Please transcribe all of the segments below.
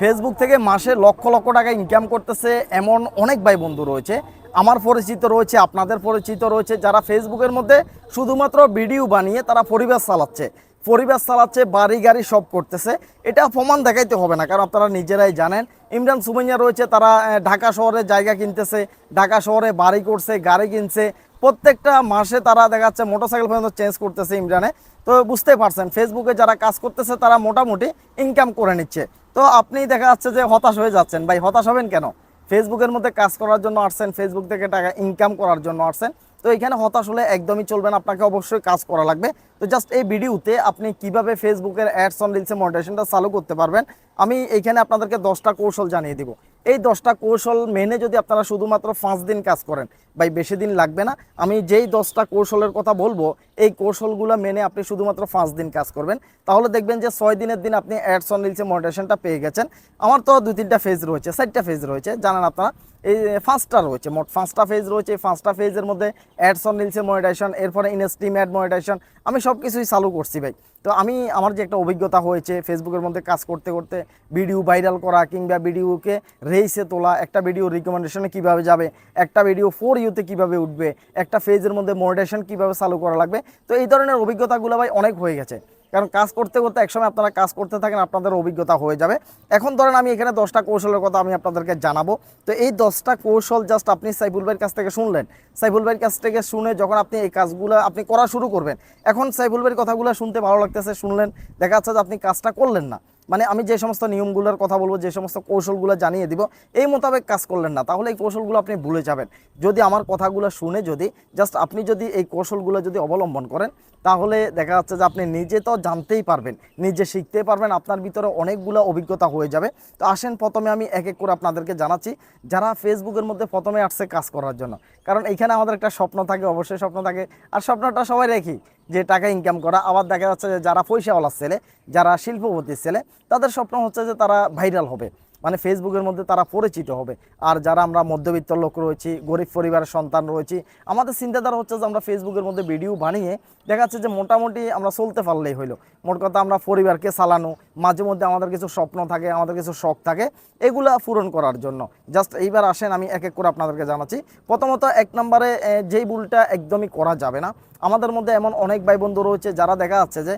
Facebook থেকে মাসে লক্ষ লক্ষ টাকা ইনকাম করতেছে এমন অনেক ভাই বন্ধু রয়েছে। আমার পরিচিত রয়েছে, আপনাদের পরিচিত রয়েছে, যারা ফেসবুকের মধ্যে শুধুমাত্র ভিডিও বানিয়ে তারা পরিবেশ চালাচ্ছে। পরিবেশ চালাচ্ছে, বাড়ি গাড়ি সব করতেছে। এটা প্রমাণ দেখাইতে হবে না, কারণ আপনারা নিজেরাই জানেন। ইমরান সুমাইয়া রয়েছে, তারা ঢাকা শহরে জায়গা কিনতেছে, ঢাকা শহরে বাড়ি করছে, গাড়ি কিনছে। প্রত্যেকটা মাসে তারা দেখা যাচ্ছে মোটরসাইকেল পর্যন্ত চেঞ্জ করতেছে ইমরানে। তো বুঝতে পারছেন ফেসবুকে যারা কাজ করতেছে তারা মোটামুটি ইনকাম করে নিচ্ছে। তো আপনি দেখা যাচ্ছে যে হতাশ হয়ে যাচ্ছেন। ভাই, হতাশ হবেন কেন? ফেসবুকের মধ্যে কাজ করার জন্য আসছেন ফেসবুক থেকে টাকা ইনকাম করার জন্য আসছেন। তো এখানে হতাশ হলে একদমই চলবেন আপনাকে অবশ্যই কাজ করা লাগবে। তো জাস্ট এই ভিডিওতে আপনি কীভাবে ফেসবুকের অ্যাডস অন রিলসে মনিটাইজেশনটা চালু করতে পারবেন, আমি এইখানে আপনাদেরকে দশটা কৌশল জানিয়ে দিব। এই দশটা কৌশল মেনে যদি আপনারা শুধুমাত্র পাঁচ দিন কাজ করেন, ভাই বেশি দিন লাগবে না, আমি যেই দশটা কৌশলের কথা বলব, এই কৌশলগুলো মেনে আপনি শুধুমাত্র পাঁচ দিন কাজ করবেন। তাহলে দেখবেন যে ছয় দিনের দিন আপনি অ্যাডস অন রিলসে মনিটাইজেশনটা পেয়ে গেছেন। আমার তো দুই, তিনটা ফেজ রয়েছে, চারটা ফেজ রয়েছে, জানেন আপনারা, এই পাঁচটা রয়েছে, মোট পাঁচটা ফেজ রয়েছে, এই পাঁচটা ফেজের মধ্যে অ্যাডস অন রিলসে মনিটাইজেশন এরপরে ইনস্টিম অ্যাড মনিটাইজেশন আমি সব কিছুই চালু করছি ভাই। তো আমি, আমার যে একটা অভিজ্ঞতা হয়েছে ফেসবুকের মধ্যে কাজ করতে করতে ভিডিও ভাইরাল করা কিংবা ভিডিওকে রেইসে তোলা, একটা ভিডিও রিকমেন্ডেশনে কীভাবে যাবে, একটা ভিডিও ফোর ইউতে কীভাবে উঠবে, একটা ফেজের মধ্যে মনিটাইজেশন কীভাবে চালু করা লাগবে, তো এই ধরনের অভিজ্ঞতাগুলো ভাই অনেক হয়ে গেছে। কারণ কাজ করতে করতে একসময় আপনারা কাজ করতে থাকেন, আপনাদের অভিজ্ঞতা হয়ে যাবে। এখন ধরেন আমি এখানে দশটা কৌশলের কথা আমি আপনাদেরকে জানাব। তো এই দশটা কৌশল জাস্ট আপনি সাইফুল ভাইয়ের কাছ থেকে শুনলেন। সাইফুল ভাইয়ের কাছ থেকে শুনে যখন আপনি এই কাজগুলো আপনি করা শুরু করবেন, এখন সাইফুল ভাইয়ের কথাগুলো শুনতে ভালো লাগতেছে, শুনলেন, দেখা যাচ্ছে যে আপনি কাজটা করলেন না। মানে আমি যে সমস্ত নিয়মগুলোর কথা বলব, যে সমস্ত কৌশলগুলো জানিয়ে দিব, এই মোতাবেক কাজ করলেন না। তাহলে এই কৌশলগুলো আপনি ভুলে যাবেন। যদি আমার কথাগুলো শুনে যদি জাস্ট আপনি যদি এই কৌশলগুলো যদি অবলম্বন করেন, তাহলে দেখা যাচ্ছে যে আপনি নিজে তো জানতেই পারবেন, নিজে শিখতে পারবেন, আপনার ভিতরে অনেকগুলো অভিজ্ঞতা হয়ে যাবে। তো আসেন, প্রথমে আমি এক এক করে আপনাদেরকে জানাচ্ছি, যারা ফেসবুকের মধ্যে প্রথমে আসছে কাজ করার জন্য। কারণ এখানে আমাদের একটা স্বপ্ন থাকে, অবশ্যই স্বপ্ন থাকে। আর স্বপ্নটা সবাই রেখি যে টাকা ইনকাম করা, আবার দেখা যাচ্ছে যে যারা পয়সাওয়ালার ছেলে, যারা শিল্পপতির ছেলে, তাদের স্বপ্ন হচ্ছে যে তারা ভাইরাল হবে। মানে ফেসবুকের মধ্যে তারা পরিচিত হবে। আর যারা আমরা মধ্যবিত্ত লোক রয়েছি, গরিব পরিবারের সন্তান রয়েছি, আমাদের চিন্তাধারা হচ্ছে যে আমরা ফেসবুকের মধ্যে ভিডিও বানিয়ে দেখা যাচ্ছে যে মোটামুটি আমরা চলতে পারলেই হইল মোট কথা আমরা পরিবারকে চালানো, মাঝে মধ্যে আমাদের কিছু স্বপ্ন থাকে, আমাদের কিছু শখ থাকে, এগুলা পূরণ করার জন্য। জাস্ট এইবার আসেন, আমি এক এক করে আপনাদেরকে জানাচ্ছি। প্রথমত এক নম্বরে যেই ভুলটা একদমই করা যাবে না। আমাদের মধ্যে এমন অনেক ভাই বন্ধু রয়েছে, যারা দেখা যাচ্ছে যে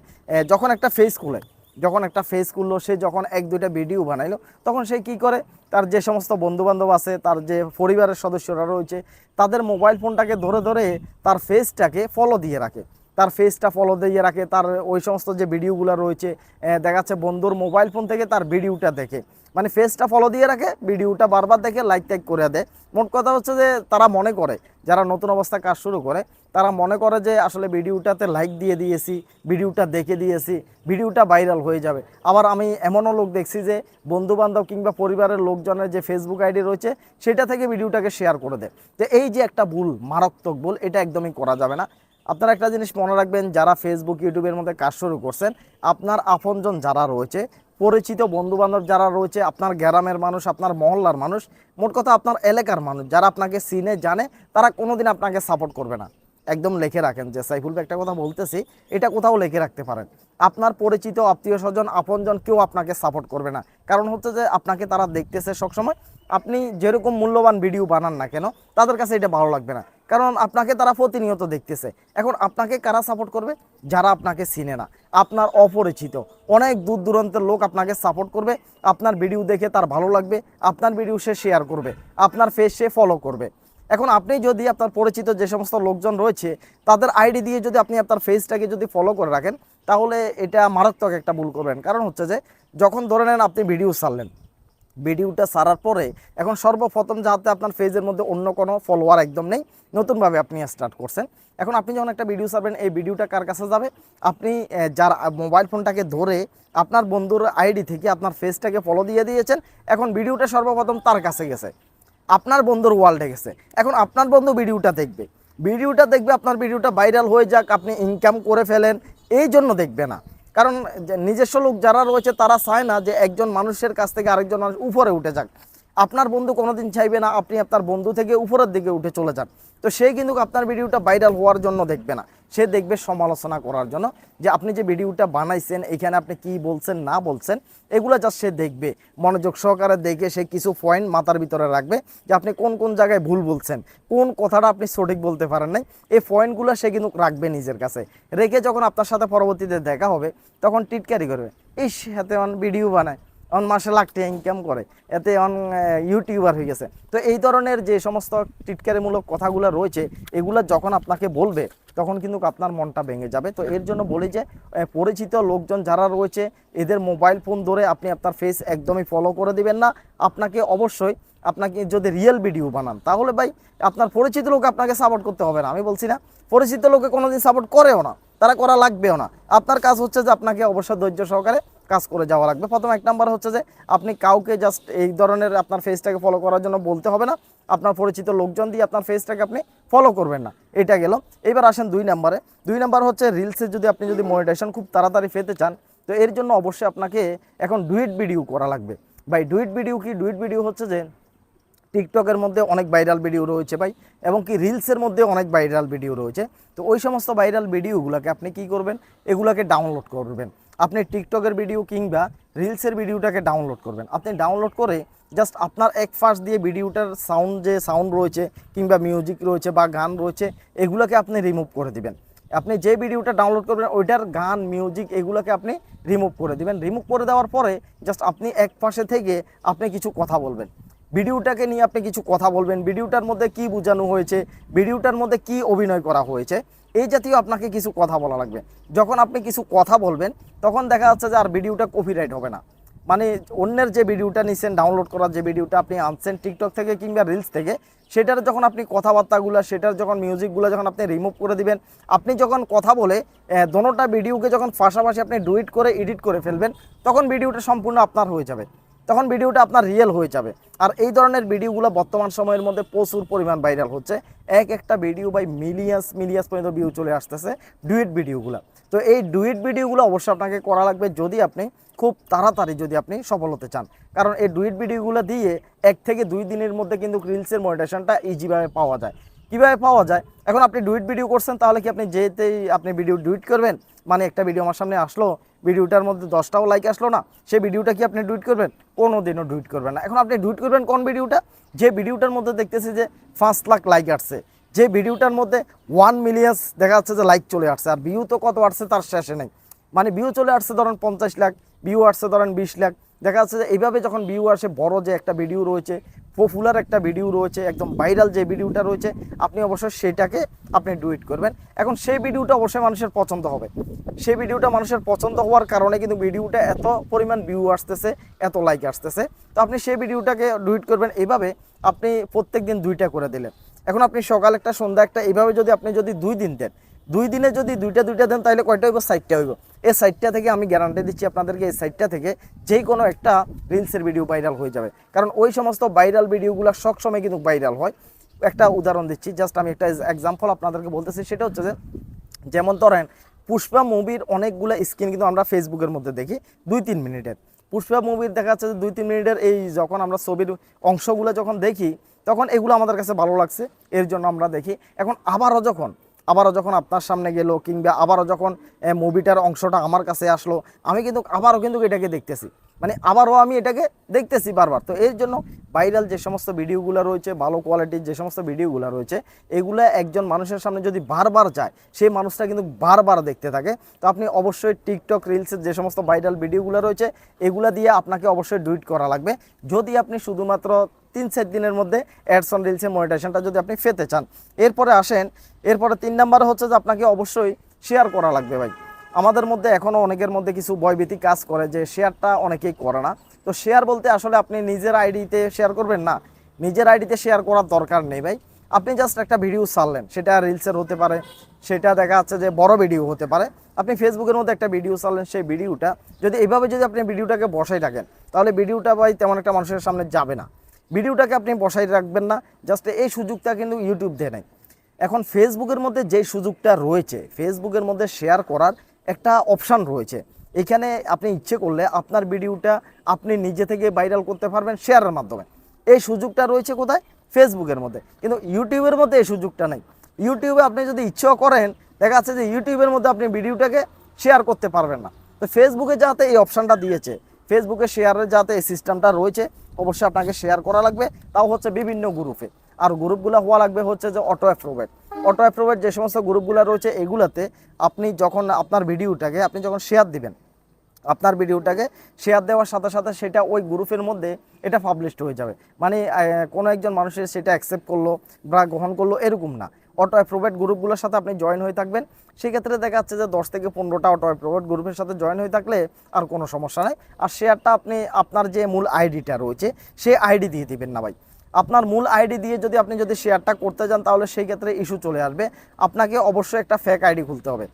যখন একটা ফেস খুলে যখন একটা ফেস করল সে যখন এক, দুইটা ভিডিও বানাইলো, তখন সে কি করে? তার যে সমস্ত বন্ধুবান্ধব আছে, তার যে পরিবারের সদস্যরা রয়েছে, তাদের মোবাইল ফোনটাকে ধরে ধরে তার ফেসটাকে ফলো দিয়ে রাখে। তার ফেসটা ফলো দিয়ে রাখে, তার ওই সমস্ত যে ভিডিওগুলো রয়েছে দেখাচ্ছে বন্ধুর মোবাইল ফোন থেকে তার ভিডিওটা দেখে। মানে ফেসটা ফলো দিয়ে রাখে ভিডিওটা বারবার দেখে লাইক টাইক করে দেয়। মোট কথা হচ্ছে যে তারা মনে করে, যারা নতুন অবস্থায় কাজ শুরু করে, তারা মনে করে যে আসলে ভিডিওটাতে লাইক দিয়ে দিয়েছি ভিডিওটা দেখে দিয়েছি ভিডিওটা ভাইরাল হয়ে যাবে। আবার আমি এমনও লোক দেখছি যে বন্ধু বান্ধব কিংবা পরিবারের লোকজনের যে ফেসবুক আইডি রয়েছে, সেটা থেকে ভিডিওটাকে শেয়ার করে দেয়। তো এই যে একটা ভুল, মারাত্মক ভুল, এটা একদমই করা যাবে না। আপনারা একটা জিনিস মনে রাখবেন, যারা ফেসবুক ইউটিউবের মধ্যে কাজ শুরু করছেন, আপনার আপনজন যারা রয়েছে পরিচিত বন্ধুবান্ধব যারা রয়েছে, আপনার গ্রামের মানুষ, আপনার মহল্লার মানুষ, মোট কথা আপনার এলাকার মানুষ, যারা আপনাকে চিনে, জানে, তারা কোনোদিন আপনাকে সাপোর্ট করবে না। একদম লিখে রাখেন যে সাইফুল একটা কথা বলতেছি, এটা কোথাও লিখে রাখতে পারেন। আপনার পরিচিত, আত্মীয় স্বজন, আপনজন কেউ আপনাকে সাপোর্ট করবে না। কারণ হচ্ছে যে আপনাকে তারা দেখতেছে সবসময়। আপনি যেরকম মূল্যবান ভিডিও বানান না কেন, তাদের কাছে এটা ভালো লাগবে না। কারণ আপনাকে তারা প্রতিনিয়ত দেখতেছে। এখন আপনাকে কারা সাপোর্ট করবে? যারা আপনাকে চিনে না। আপনার অপরিচিত। অনেক দূর দূরান্তের লোক আপনাকে সাপোর্ট করবে। আপনার ভিডিও দেখে তার ভালো লাগবে। আপনার ভিডিও সে শেয়ার করবে। আপনার ফেস সে ফলো করবে। এখন আপনি যদি আপনার পরিচিত যে সমস্ত লোকজন রয়েছে, তাদের আইডি দিয়ে যদি আপনি আপনার ফেসটাকে যদি ফলো করে রাখেন, তাহলে এটা মারাত্মক একটা ভুল করবেন। কারণ হচ্ছে যে, যখন ধরে নেন আপনি ভিডিও ছাড়লেন ভিডিওটা সারার পরে এখন সর্বপ্রথম যাতে আপনার ফেজের মধ্যে অন্য কোনো ফলোয়ার একদম নেই, নতুনভাবে আপনি স্টার্ট করছেন। এখন আপনি যখন একটা ভিডিও ছাড়বেন, এই ভিডিওটা কার কাছে যাবে? আপনি যার মোবাইল ফোনটাকে ধরে আপনার বন্ধুর আইডি থেকে আপনার ফেসটাকে ফলো দিয়ে দিয়েছেন, এখন ভিডিওটা সর্বপ্রথম তার কাছে গেছে। আপনার বন্ধুর ওয়ার্ল্ডে গেছে। এখন আপনার বন্ধু ভিডিওটা দেখবে। ভিডিওটা দেখবে, আপনার ভিডিওটা ভাইরাল হয়ে যাক, আপনি ইনকাম করে ফেলেন, এই জন্য দেখবে না। কারণ নিজস্ব লোক যারা রয়েছে, তারা চায় না যে একজন মানুষের কাছ থেকে আরেকজন মানুষ উপরে উঠে যাক। আপনার বন্ধু কোনোদিন চাইবে না, আপনি আপনার বন্ধু থেকে উপরের দিকে উঠে চলে যান। তো সে কিন্তু আপনার ভিডিওটা ভাইরাল হওয়ার জন্য দেখবে না। সে দেখবে সমালোচনা করার জন্য যে আপনি যে ভিডিওটা বানাইছেন, এখানে আপনি কি বলছেন, না বলছেন, এগুলো জাস্ট সে দেখবে। মনোযোগ সহকারে দেখে সে কিছু পয়েন্ট মাথার ভিতরে রাখবে যে আপনি কোন কোন জায়গায় ভুল বলছেন, কোন কথাটা আপনি সঠিক বলতে পারেন নাই, এই পয়েন্টগুলো সে কিন্তু রাখবে নিজের কাছে। রেখে যখন আপনার সাথে পরবর্তীতে দেখা হবে, তখন টিটকারি করবে। এই সাথে ভিডিও বানায়। অন মাসে লাখ টাকা ইনকাম করে। এতে অন ইউটিউবার হয়ে গেছে। তো এই ধরনের যে সমস্ত টিটকারিমূলক কথাগুলো রয়েছে, এগুলো যখন আপনাকে বলবে, তখন কিন্তু আপনার মনটা ভেঙে যাবে। তো এর জন্য বলি যে পরিচিত লোকজন যারা রয়েছে, এদের মোবাইল ফোন ধরে আপনি আপনার ফেস একদমই ফলো করে দিবেন না। আপনাকে অবশ্যই, আপনাকে যদি রিয়েল ভিডিও বানান, তাহলে ভাই আপনার পরিচিত লোক আপনাকে সাপোর্ট করতে হবে না। আমি বলছি না, পরিচিত লোকে কোনোদিন সাপোর্ট করেও না, তারা করা লাগবেও না। আপনার কাজ হচ্ছে যে আপনাকে অবশ্যই ধৈর্য সহকারে কাজ করে যাওয়া লাগবে। প্রথম এক নাম্বার হচ্ছে যে, আপনি কাউকে জাস্ট এই ধরনের আপনার ফেসটাকে ফলো করার জন্য বলতে হবে না। আপনার পরিচিত লোকজন দিয়ে আপনার ফেসটাকে আপনি ফলো করবেন না। এটা গেল। এবার আসেন দুই নাম্বারে। দুই নাম্বার হচ্ছে রিলসে যদি আপনি যদি মনিটাইজেশন খুব তাড়াতাড়ি পেতে চান, তো এর জন্য অবশ্যই আপনাকে এখন ডুইট ভিডিও করা লাগবে। ভাই ডুইট ভিডিও কি? ডুইট ভিডিও হচ্ছে যে টিকটকের মধ্যে অনেক ভাইরাল ভিডিও রয়েছে ভাই, এবং কি রিলসের মধ্যে অনেক ভাইরাল ভিডিও রয়েছে। তো ওই সমস্ত ভাইরাল ভিডিওগুলোকে আপনি কি করবেন? এগুলোকে ডাউনলোড করবেন। আপনি টিকটকের ভিডিও কিংবা রিলসের ভিডিওটাকে ডাউনলোড করবেন। আপনি ডাউনলোড করে জাস্ট আপনার এক ফার্স্ট দিয়ে ভিডিওটার সাউন্ড যে সাউন্ড রয়েছে কিংবা মিউজিক রয়েছে বা গান রয়েছে, এগুলোকে আপনি রিমুভ করে দিবেন। আপনি যে ভিডিওটা ডাউনলোড করবেন, ওইটার গান মিউজিক এগুলোকে আপনি রিমুভ করে দিবেন। রিমুভ করে দেওয়ার পরে জাস্ট আপনি এক পাশে থেকে আপনি কিছু কথা বলবেন। ভিডিওটাকে নিয়ে আপনি কিছু কথা বলবেন, ভিডিওটার মধ্যে কি বোঝানো হয়েছে, ভিডিওটার মধ্যে কি অভিনয় করা হয়েছে, এই জাতীয় আপনাকে কিছু কথা বলা লাগবে। যখন আপনি কিছু কথা বলবেন, তখন দেখা যাচ্ছে যে আর ভিডিওটা কপিরাইট হবে না। মানে অন্যের যে ভিডিওটা নিচ্ছেন ডাউনলোড করার যে ভিডিওটা আপনি আনছেন টিকটক থেকে কিংবা রিলস থেকে, সেটার যখন আপনি কথাবার্তাগুলো, সেটার যখন মিউজিকগুলো যখন আপনি রিমুভ করে দিবেন, আপনি যখন কথা বলে দোনোটা ভিডিওকে যখন পাশাপাশি আপনি ডুইট করে এডিট করে ফেলবেন, তখন ভিডিওটা সম্পূর্ণ আপনার হয়ে যাবে। তখন ভিডিওটা আপনার রিয়েল হয়ে যাবে। আর এই ধরনের ভিডিওগুলো বর্তমান সময়ের মধ্যে প্রচুর পরিমাণ ভাইরাল হচ্ছে। এক একটা ভিডিও বাই মিলিয়ন্স মিলিয়ন্স পর্যন্ত ভিউ চলে আসতেছে ডুয়েট ভিডিওগুলো তো এই ডুয়েট ভিডিওগুলো অবশ্যই আপনাকে করা লাগবে যদি আপনি খুব তাড়াতাড়ি যদি আপনি সফল হতে চান। কারণ এই ডুয়েট ভিডিওগুলো দিয়ে এক থেকে দুই দিনের মধ্যে কিন্তু রিলসের মনিটেশনটা ইজিভাবে পাওয়া যায়। কীভাবে পাওয়া যায়? এখন আপনি ডুইট ভিডিও করছেন, তাহলে কি আপনি যেতেই আপনি ভিডিও ডুইট করবেন? মানে একটা ভিডিও আমার সামনে আসলো, ভিডিওটার মধ্যে দশটাও লাইক আসলো না, সেই ভিডিওটা কি আপনি ডুইট করবেন? কোনো দিনও ডুইট করবেন না। এখন আপনি ডুইট করবেন কোন ভিডিওটা? যে ভিডিওটার মধ্যে দেখতেছি যে পাঁচ লাখ লাইক আসছে, যে ভিডিওটার মধ্যে ওয়ান মিলিয়ন্স দেখা যাচ্ছে যে লাইক চলে আসছে, আর ভিউ তো কত আসছে তার শেষে নেই। মানে ভিউ চলে আসছে ধরেন পঞ্চাশ লাখ ভিউ আসছে ধরেন বিশ লাখ দেখা যাচ্ছে যে এইভাবে যখন ভিউ আসে, বড় যে একটা ভিডিও রয়েছে পপুলার একটা ভিডিও রয়েছে, একদম ভাইরাল যে ভিডিওটা রয়েছে, আপনি অবশ্যই সেটাকে আপনি ডুইট করবেন। এখন সেই ভিডিওটা অবশ্যই মানুষের পছন্দ হবে। সেই ভিডিওটা মানুষের পছন্দ হওয়ার কারণে কিন্তু ভিডিওটা এত পরিমাণ ভিউ আসতেছে, এত লাইক আসতেছে। তো আপনি সেই ভিডিওটাকে ডুইট করবেন। এইভাবে আপনি প্রত্যেক দিন দুইটা করে দিলেন। এখন আপনি সকাল একটা, সন্ধ্যা একটা, এইভাবে যদি আপনি যদি দুই দিন দেন দুই দিনে যদি দুইটা দুইটা দেন, তাহলে কয়টা হইব? সাইডটা হইব। এই সাইটটা থেকে আমি গ্যারান্টি দিচ্ছি আপনাদেরকে, এই সাইটটা থেকে যে কোনো একটা রিলসের ভিডিও ভাইরাল হয়ে যাবে। কারণ ওই সমস্ত ভাইরাল ভিডিওগুলো সবসময় কিন্তু ভাইরাল হয়। একটা উদাহরণ দিচ্ছি জাস্ট আমি একটা এক্সাম্পল আপনাদেরকে বলতেছি। সেটা হচ্ছে যে, যেমন ধরেন, পুষ্পা মুভির অনেকগুলো স্ক্রিন কিন্তু আমরা ফেসবুকের মধ্যে দেখি, দুই তিন মিনিটের। পুষ্পা মুভির দেখা যাচ্ছে যে, দুই তিন মিনিটের এই যখন আমরা ছবির অংশগুলো যখন দেখি, তখন এগুলো আমাদের কাছে ভালো লাগছে, এর জন্য আমরা দেখি। এখন আবারও যখন আবারও যখন আপনার সামনে গেল কিংবা আবারও যখন মুভিটার অংশটা আমার কাছে আসলো, আমি কিন্তু আবারও কিন্তু এটাকে দেখতেছি। মানে আবারও আমি এটাকে দেখতেছি বারবার। তো এর জন্য ভাইরাল যে সমস্ত ভিডিওগুলো রয়েছে, ভালো কোয়ালিটির যে সমস্ত ভিডিওগুলো রয়েছে, এগুলো একজন মানুষের সামনে যদি বারবার যায়, সেই মানুষটা কিন্তু বারবার দেখতে থাকে। তো আপনি অবশ্যই টিকটক রিলসের যে সমস্ত ভাইরাল ভিডিওগুলো রয়েছে, এগুলা দিয়ে আপনাকে অবশ্যই ডুইট করা লাগবে। যদি আপনি শুধুমাত্র তিন চার দিনের মধ্যে অ্যাডস অন রিলসের মনিটাইজেশনটা যদি আপনি পেতে চান, এরপরে আসেন, এরপরে তিন নাম্বার হচ্ছে যে আপনাকে অবশ্যই শেয়ার করা লাগবে ভাই। আমাদের মধ্যে এখনও অনেকের মধ্যে কিছু ভয়ভীতি কাজ করে যে শেয়ারটা অনেকেই করে না। তো শেয়ার বলতে আসলে আপনি নিজের আইডিতে শেয়ার করবেন না, নিজের আইডিতে শেয়ার করার দরকার নেই ভাই। আপনি জাস্ট একটা ভিডিও ছাড়লেন, সেটা রিলসের হতে পারে, সেটা দেখা যাচ্ছে যে বড় ভিডিও হতে পারে। আপনি ফেসবুকের মধ্যে একটা ভিডিও ছাড়লেন, সেই ভিডিওটা যদি এইভাবে যদি আপনি ভিডিওটাকে বসাই রাখেন, তাহলে ভিডিওটা ভাই তেমন একটা মানুষের সামনে যাবে না। ভিডিওটাকে আপনি বসাই রাখবেন না জাস্ট এই সুযোগটা কিন্তু ইউটিউব দেয় নাই। এখন ফেসবুকের মধ্যে যে সুযোগটা রয়েছে ফেসবুকের মধ্যে শেয়ার করার একটা অপশান রয়েছে। এখানে আপনি ইচ্ছে করলে আপনার ভিডিওটা আপনি নিজে থেকে ভাইরাল করতে পারবেন শেয়ারের মাধ্যমে। এই সুযোগটা রয়েছে কোথায়? ফেসবুকের মধ্যে। কিন্তু ইউটিউবের মধ্যে এই সুযোগটা নেই। ইউটিউবে আপনি যদি ইচ্ছেও করেন, দেখা যাচ্ছে যে ইউটিউবের মধ্যে আপনি ভিডিওটাকে শেয়ার করতে পারবেন না। তো ফেসবুকে যাতে এই অপশানটা দিয়েছে ফেসবুকে শেয়ারের যাতে এই সিস্টেমটা রয়েছে, অবশ্যই আপনাকে শেয়ার করা লাগবে। তাও হচ্ছে বিভিন্ন গ্রুপে আর গ্রুপগুলো হওয়া লাগবে হচ্ছে যে অটো অ্যাপ্রোভেট অটো অ্যাপ্রোভেট যে সমস্ত গ্রুপগুলো রয়েছে এগুলাতে আপনি যখন আপনার ভিডিওটাকে আপনি যখন শেয়ার দিবেন, আপনার ভিডিওটাকে শেয়ার দেওয়ার সাথে সাথে সেটা ওই গ্রুপের মধ্যে এটা পাবলিশড হয়ে যাবে। মানে কোনো একজন মানুষের সেটা অ্যাকসেপ্ট করল বা গ্রহণ করল এরকম না। অটো অ্যাপ্রোভেট গ্রুপগুলোর সাথে আপনি জয়েন হয়ে থাকবেন। সেক্ষেত্রে দেখা যাচ্ছে যে দশ থেকে পনেরোটা অটো অ্যাপ্রোভেট গ্রুপের সাথে জয়েন হয়ে থাকলে আর কোনো সমস্যা নাই। আর শেয়ারটা আপনি, আপনার যে মূল আইডিটা রয়েছে, সেই আইডি দিয়ে দিবেন না ভাই। আপনার মূল আইডি দিয়ে যদি আপনি যদি শেয়ারটা করতে যান, তাহলে সেই ক্ষেত্রে ইস্যু চলে আসবে। আপনাকে অবশ্যই একটা ফেক আইডি খুলতে হবে।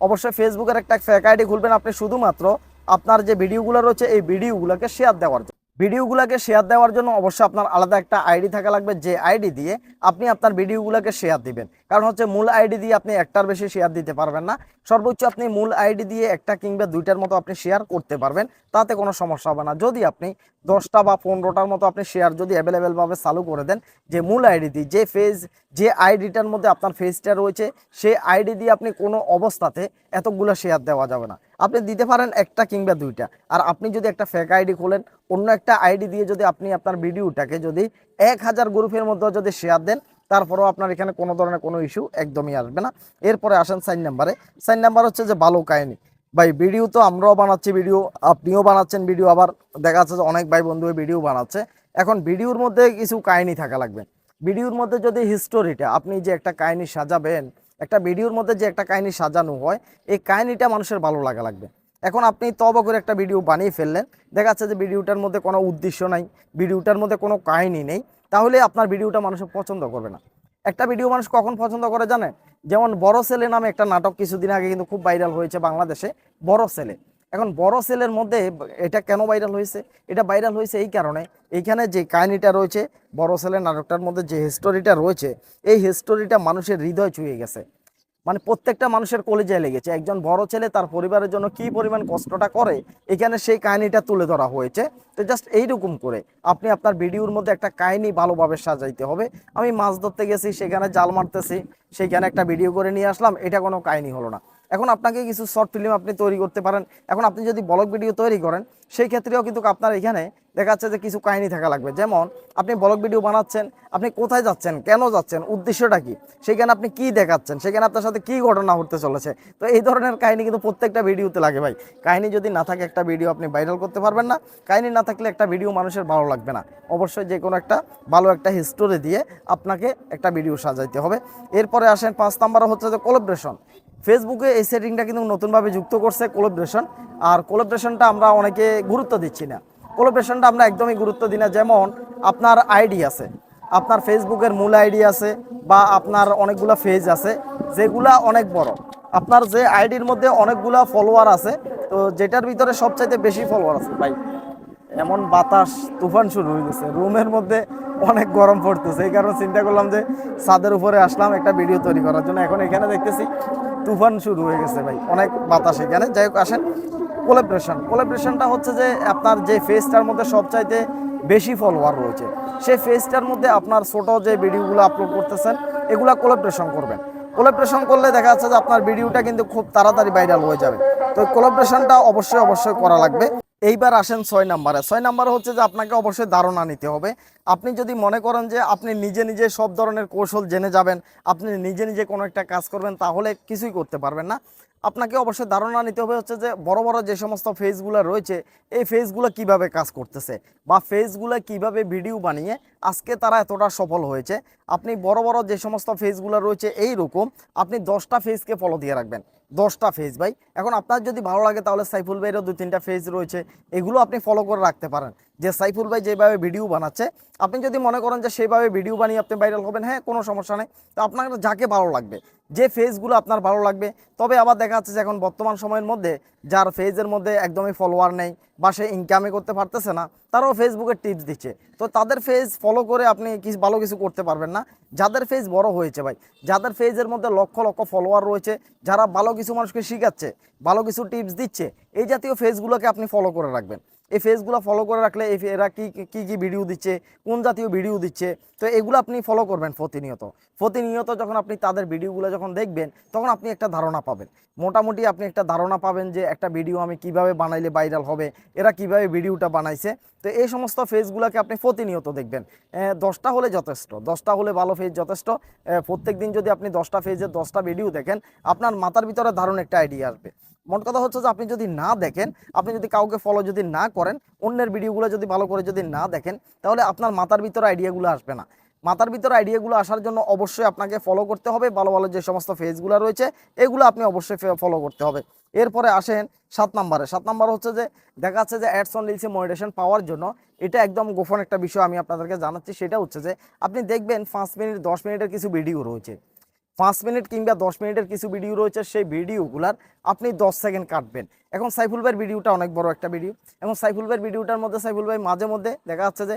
অবশ্যই ফেসবুকের একটা ফেক আইডি খুলবেন আপনি শুধুমাত্র আপনার যে ভিডিওগুলো রয়েছে, এই ভিডিওগুলোকে শেয়ার দেওয়ার জন্য। ভিডিওগুলোকে শেয়ার দেওয়ার জন্য অবশ্যই আপনার আলাদা একটা আইডি থাকা লাগবে, যে আইডি দিয়ে আপনি আপনার ভিডিওগুলোকে শেয়ার দিবেন। কারণ হচ্ছে মূল আইডি দিয়ে আপনি একটার বেশি শেয়ার দিতে পারবেন না। সর্বোচ্চ আপনি মূল আইডি দিয়ে একটা কিংবা দুইটার মতো আপনি শেয়ার করতে পারবেন, তাতে কোনো সমস্যা হবে না। যদি আপনি দশটা বা পনেরোটার মতো আপনি শেয়ার যদি অ্যাভেলেবেলভাবে চালু করে দেন, যে মূল আইডি দিয়ে, যে ফেজ যে আইডিটার মধ্যে আপনার ফেজটা রয়েছে, সেই আইডি দিয়ে আপনি কোনো অবস্থাতে এতগুলো শেয়ার দেওয়া যাবে না। আপনি দিতে পারেন একটা কিংবা দুইটা। আর আপনি যদি একটা ফেক আইডি খোলেন, অন্য একটা আইডি দিয়ে যদি আপনি আপনার ভিডিওটাকে যদি এক হাজার গ্রুপের মধ্যে যদি শেয়ার দেন তারপরেও আপনার এখানে কোনো ধরনের কোনো ইস্যু একদমই আসবে না। এরপরে আসেন সাইন নাম্বারে। সাইন নাম্বার হচ্ছে যে ভালো কাহিনী। ভাই ভিডিও তো আমরাও বানাচ্ছি ভিডিও আপনিও বানাচ্ছেন ভিডিও আবার দেখা যাচ্ছে যে অনেক ভাই বন্ধু ভিডিও বানাচ্ছে। এখন ভিডিওর মধ্যে কিছু কাহিনী থাকা লাগবে। ভিডিওর মধ্যে যদি হিস্টোরিটা আপনি যে একটা কাহিনী সাজাবেন, একটা ভিডিওর মধ্যে যে একটা কাহিনী সাজানো হয়, এই কাহিনীটা মানুষের ভালো লাগা লাগবে। এখন আপনি তব করে একটা ভিডিও বানিয়ে ফেললেন, দেখা যাচ্ছে যে ভিডিওটার মধ্যে কোনো উদ্দেশ্য নাই ভিডিওটার মধ্যে কোনো কাহিনী নেই। তাহলে আপনার ভিডিওটা মানুষ পছন্দ করবে না। একটা ভিডিও মানুষ কখন পছন্দ করে জানেন? যেমন বড় ছেলে নামে একটা নাটক কিছুদিন আগে কিন্তু খুব ভাইরাল হয়েছে বাংলাদেশে, বড় ছেলে এখন বড় সেলের মধ্যে এটা কেন ভাইরাল হয়েছে? এটা ভাইরাল হয়েছে এই কারণে, এইখানে যে কাহিনিটা রয়েছে, বড় সেলের নাটকটার মধ্যে যে হিস্টোরিটা রয়েছে, এই হিস্টোরিটা মানুষের হৃদয় ছুঁয়ে গেছে। মানে প্রত্যেকটা মানুষের কলেজায় লেগেছে। একজন বড় ছেলে তার পরিবারের জন্য কি পরিমাণ কষ্টটা করে, এখানে সেই কাহিনীটা তুলে ধরা হয়েছে। তো জাস্ট এইরকম করে আপনি আপনার ভিডিওর মধ্যে একটা কাহিনী ভালোভাবে সাজাইতে হবে। আমি মাছ ধরতে গেছি, সেখানে জাল মারতেছি সেইখানে একটা ভিডিও করে নিয়ে আসলাম, এটা কোনো কাহিনী হলো না। এখন আপনাকে কিছু শর্ট ফিল্ম আপনি তৈরি করতে পারেন। এখন আপনি যদি ব্লগ ভিডিও তৈরি করেন, সেই ক্ষেত্রেও কিন্তু আপনার এখানে দেখা যাচ্ছে যে কিছু কাহিনী থাকা লাগবে। যেমন, আপনি ব্লগ ভিডিও বানাচ্ছেন, আপনি কোথায় যাচ্ছেন, কেন যাচ্ছেন, উদ্দেশ্যটা কি? সেখানে আপনি কি দেখাচ্ছেন, সেখানে আপনার সাথে কি ঘটনা ঘটতে চলেছে? তো এই ধরনের কাহিনী কিন্তু প্রত্যেকটা ভিডিওতে লাগে ভাই। কাহিনী যদি না থাকে একটা ভিডিও আপনি ভাইরাল করতে পারবেন না। কাহিনী না থাকলে একটা ভিডিও মানুষের ভালো লাগবে না। অবশ্যই যে কোনো একটা ভালো একটা হিস্টোরি দিয়ে আপনাকে একটা ভিডিও সাজাইতে হবে। এরপরে আসেন পাঁচ নাম্বার হচ্ছে যে কোলাবরেশন ফেসবুকে এই সেটিংটা কিন্তু নতুনভাবে যুক্ত করছে কোলাবরেশন আর কোলাবরেশনটা আমরা অনেকে গুরুত্ব দিচ্ছি না। কোলাবরেশনটা আমরা একদমই গুরুত্ব দিই না। যেমন আপনার আইডি আছে, আপনার ফেসবুকের মূল আইডি আছে বা আপনার অনেকগুলো ফেজ আছে, যেগুলা অনেক বড়। আপনার যে আইডির মধ্যে অনেকগুলা ফলোয়ার আছে, তো যেটার ভিতরে সবচাইতে বেশি ফলোয়ার আছে, ভাই, এমন বাতাস, তুফান শুরু হয়ে গেছে। রুমের মধ্যে অনেক গরম পড়তেছে, এই কারণে চিন্তা করলাম যে ছাদের উপরে আসলাম একটা ভিডিও তৈরি করার জন্য। এখন এখানে দেখতেছি তুফান শুরু হয়ে গেছে, ভাই, অনেক বাতাস এখানে। যাই হোক, আসেন। কোলাবরেশন কোলাবরেশনটা হচ্ছে যে আপনার যে ফেসটার মধ্যে সবচাইতে বেশি ফলোয়ার রয়েছে। সেই ফেসটার মধ্যে আপনার ছোট যে ভিডিওগুলো আপলোড করতেছেন, এগুলো কোলাবরেশন করবেন। কোলাবরেশন করলে দেখা যাচ্ছে যে আপনার ভিডিওটা কিন্তু খুব তাড়াতাড়ি ভাইরাল হয়ে যাবে। তো কোলাবরেশনটা অবশ্যই অবশ্যই করা লাগবে। এইবার আসেন ছয় নাম্বারে। ছয় নাম্বার হচ্ছে যে আপনাকে অবশ্যই ধারণা নিতে হবে। আপনি যদি মনে করেন যে আপনি নিজে নিজে সব ধরনের কৌশল জেনে যাবেন, আপনি নিজে নিজে কোনো একটা কাজ করবেন, তাহলে কিছুই করতে পারবেন না। আপনাকে অবশ্যই ধারণা নিতে হবে হচ্ছে যে বড় বড় যে সমস্ত ফেজগুলো রয়েছে, এই ফেজগুলো কীভাবে কাজ করতেছে বা ফেজগুলো কীভাবে ভিডিও বানিয়ে আজকে তারা এতটা সফল হয়েছে। আপনি বড় বড় যে সমস্ত ফেজগুলো রয়েছে এই রকম আপনি দশটা ফেজকে ফলো দিয়ে রাখবেন। দশটা ফেজ ভাই। এখন আপনার যদি ভালো লাগে তাহলে সাইফুল ভাইয়েরও দু তিনটা ফেজ রয়েছে, এগুলো আপনি ফলো করে রাখতে পারেন। যে সাইফুল ভাই যেভাবে ভিডিও বানাচ্ছে, আপনি যদি মনে করেন যে সেইভাবে ভিডিও বানিয়ে আপনি ভাইরাল হবেন হ্যাঁ কোনো সমস্যা নেই। তো আপনার যাকে ভালো লাগবে, যে ফেজগুলো আপনার ভালো লাগবে, তবে আবার দেখা যাচ্ছে যে এখন বর্তমান সময়ের মধ্যে যার ফেজের মধ্যে একদমই ফলোয়ার নেই বা সে ইনকামে করতে পারতেছে না, তারাও ফেসবুকের টিপস দিচ্ছে। তো তাদের ফেজ ফলো করে আপনি কিছু ভালো কিছু করতে পারবেন না? যাদের ফেজ বড় হয়েছে ভাই, যাদের ফেজের মধ্যে লক্ষ লক্ষ ফলোয়ার রয়েছে, যারা ভালো কিছু মানুষকে শিখাচ্ছে, ভালো কিছু টিপস দিচ্ছে, এই জাতীয় ফেজগুলোকে আপনি ফলো করে রাখবেন। এই ফেসগুলো ফলো করে রাখলে এরা কী কী কী ভিডিও দিচ্ছে, কোন জাতীয় ভিডিও দিচ্ছে, তো এগুলো আপনি ফলো করবেন প্রতিনিয়ত। প্রতিনিয়ত যখন আপনি তাদের ভিডিওগুলো যখন দেখবেন, তখন আপনি একটা ধারণা পাবেন। মোটামুটি আপনি একটা ধারণা পাবেন যে একটা ভিডিও আমি কীভাবে বানাইলে ভাইরাল হবে, এরা কীভাবে ভিডিওটা বানাইছে। তো এই সমস্ত ফেজগুলোকে আপনি প্রতিনিয়ত দেখবেন। দশটা হলে যথেষ্ট, দশটা হলে ভালো ফেজ যথেষ্ট। প্রত্যেক দিন যদি আপনি দশটা ফেজের দশটা ভিডিও দেখেন, আপনার মাথার ভিতরে দারুণ একটা আইডিয়া আসবে। মোট কথা হচ্ছে যে আপনি যদি না দেখেন, আপনি যদি কাউকে ফলো যদি না করেন, অন্যের ভিডিওগুলো যদি ভালো করে যদি না দেখেন, তাহলে আপনার মাথার ভিতরে আইডিয়াগুলো আসবে না। মাথার ভিতরে আইডিয়াগুলো আসার জন্য অবশ্যই আপনাকে ফলো করতে হবে। ভালো ভালো যে সমস্ত ফেজগুলো রয়েছে, এগুলো আপনি অবশ্যই ফলো করতে হবে। এরপরে আসেন সাত নম্বরে। সাত নম্বর হচ্ছে যে, দেখা যাচ্ছে যে অ্যাডস অন রিলসে মনিটেশন পাওয়ার জন্য এটা একদম গোপন একটা বিষয় আমি আপনাদেরকে জানাচ্ছি। সেটা হচ্ছে যে, আপনি দেখবেন পাঁচ মিনিট, দশ মিনিটের কিছু ভিডিও রয়েছে। পাঁচ মিনিট কিংবা দশ মিনিটের কিছু ভিডিও রয়েছে, সেই ভিডিওগুলার আপনি দশ সেকেন্ড কাটবেন। এখন সাইফুল ভাইয়ের ভিডিওটা অনেক বড় একটা ভিডিও এবং সাইফুল ভাইয়ের ভিডিওটার মধ্যে সাইফুল ভাই মাঝে মধ্যে দেখা যাচ্ছে যে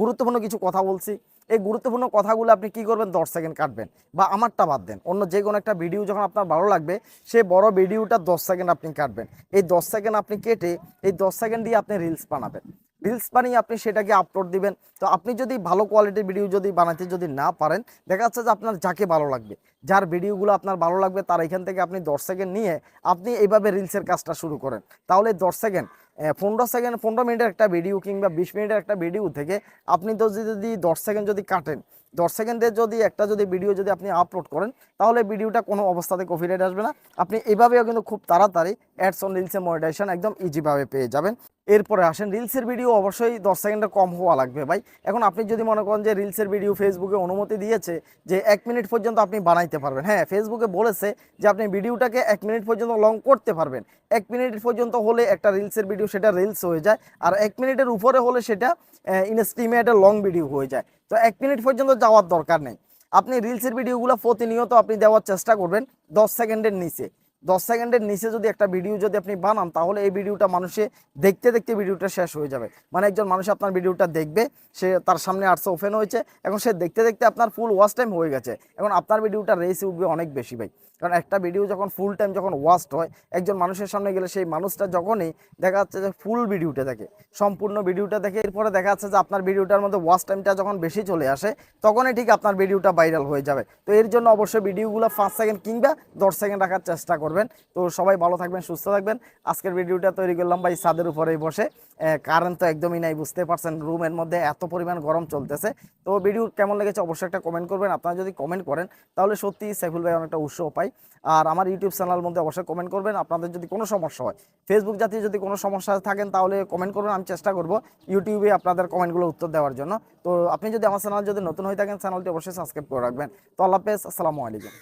গুরুত্বপূর্ণ কিছু কথা বলছি। এই গুরুত্বপূর্ণ কথাগুলো আপনি কি করবেন? দশ সেকেন্ড কাটবেন বা আমারটা বাদ দেন। অন্য যে কোনো একটা ভিডিও যখন আপনার ভালো লাগবে সেই বড় ভিডিওটা দশ সেকেন্ড আপনি কাটবেন। এই দশ সেকেন্ড আপনি কেটে, এই দশ সেকেন্ড দিয়ে আপনি রিলস বানাবেন। রিলস বানিয়ে আপনি সেটাকে আপলোড দিবেন। তো আপনি যদি ভালো কোয়ালিটির ভিডিও যদি বানাতে যদি না পারেন, দেখা যাচ্ছে যে আপনার যাকে ভালো লাগবে, যার ভিডিওগুলো আপনার ভালো লাগবে, তার এখান থেকে আপনি দশ সেকেন্ড নিয়ে আপনি এইভাবে রিলসের কাজটা শুরু করেন। তাহলে দশ সেকেন্ড পনেরো সেকেন্ড পনেরো মিনিটের একটা ভিডিও কিংবা বিশ মিনিটের একটা ভিডিও থেকে আপনি তো যদি দশ সেকেন্ড যদি কাটেন, দশ সেকেন্ডের যদি একটা যদি ভিডিও যদি আপনি আপলোড করেন, তাহলে ভিডিওটা কোনো অবস্থাতে কপিরাইট আসবে না। আপনি এভাবেও কিন্তু খুব তাড়াতাড়ি অ্যাডস অন রিলসে মনিটাইজেশন একদম ইজিভাবে পেয়ে যাবেন। এরপরে আসেন, রিলসের ভিডিও অবশ্যই দশ সেকেন্ডের কম হওয়া লাগবে। ভাই, এখন আপনি যদি মনে করেন যে রিলসের ভিডিও ফেসবুকে অনুমতি দিয়েছে যে এক মিনিট পর্যন্ত আপনি বানাইতে পারবেন হ্যাঁ ফেসবুকে বলেছে যে আপনি ভিডিওটাকে এক মিনিট পর্যন্ত লং করতে পারবেন। এক মিনিট পর্যন্ত হলে একটা রিলসের ভিডিও সেটা রিলস হয়ে যায়, আর এক মিনিটের উপরে হলে সেটা ইনস্টিমে একটা লং ভিডিও হয়ে যায়। তো এক মিনিট পর্যন্ত যাওয়ার দরকার নেই। আপনি রিলসের ভিডিওগুলো প্রতিনিয়ত আপনি দেওয়ার চেষ্টা করবেন দশ সেকেন্ডের নিচে। দশ সেকেন্ডের নিচে যদি একটা ভিডিও যদি আপনি বানান, তাহলে এই ভিডিওটা মানুষে দেখতে দেখতে ভিডিওটা শেষ হয়ে যাবে। মানে একজন মানুষ আপনার ভিডিওটা দেখবে, সে তার সামনে আর্টস ওপেন হয়েছে, এখন সে দেখতে দেখতে আপনার ফুল ওয়াচ টাইম হয়ে গেছে। এখন আপনার ভিডিওটা রেস উঠবে অনেক বেশি ভাই। কারণ একটা ভিডিও যখন ফুল টাইম যখন ওয়াস্ট হয়, একজন মানুষের সামনে গেলে সেই মানুষটা যখনই দেখা যাচ্ছে যে ফুল ভিডিওটা দেখে, সম্পূর্ণ ভিডিওটা দেখে এরপরে দেখা যাচ্ছে যে আপনার ভিডিওটার মধ্যে ওয়াচ টাইমটা যখন বেশি চলে আসে, তখনই ঠিক আপনার ভিডিওটা ভাইরাল হয়ে যাবে। তো এর জন্য অবশ্যই ভিডিওগুলো পাঁচ সেকেন্ড কিংবা দশ সেকেন্ড রাখার চেষ্টা করবেন। তো সবাই ভালো থাকবেন, সুস্থ থাকবেন। আজকের ভিডিওটা তৈরি করলাম ভাই ছাদের উপরেই বসে। কারেন্ট তো একদমই নাই, বুঝতে পারছেন রুমের মধ্যে এত পরিমাণ গরম চলতেছে। তো ভিডিও কেমন লেগেছে অবশ্যই একটা কমেন্ট করবেন। আপনারা যদি কমেন্ট করেন, তাহলে সত্যি সাইফুল ভাই অনেকটা উৎসাহ পাই আর আমার ইউটিউব চ্যানেল মধ্যে অবশ্যই কমেন্ট করবেন। আপনাদের যদি কোনো সমস্যা হয় ফেসবুক জাতীয় যদি কোনো সমস্যা থাকেন, তাহলে কমেন্ট করবেন আমি চেষ্টা করব ইউটিউবে আপনাদের কমেন্টগুলো উত্তর দেওয়ার জন্য। তো আপনি যদি আমার চ্যানেল যদি নতুন হয়ে থাকেন, চ্যানেলটি অবশ্যই সাবস্ক্রাইব করে রাখবেন। তো আল্লাহ হাফেজ, আসসালামু আলাইকুম।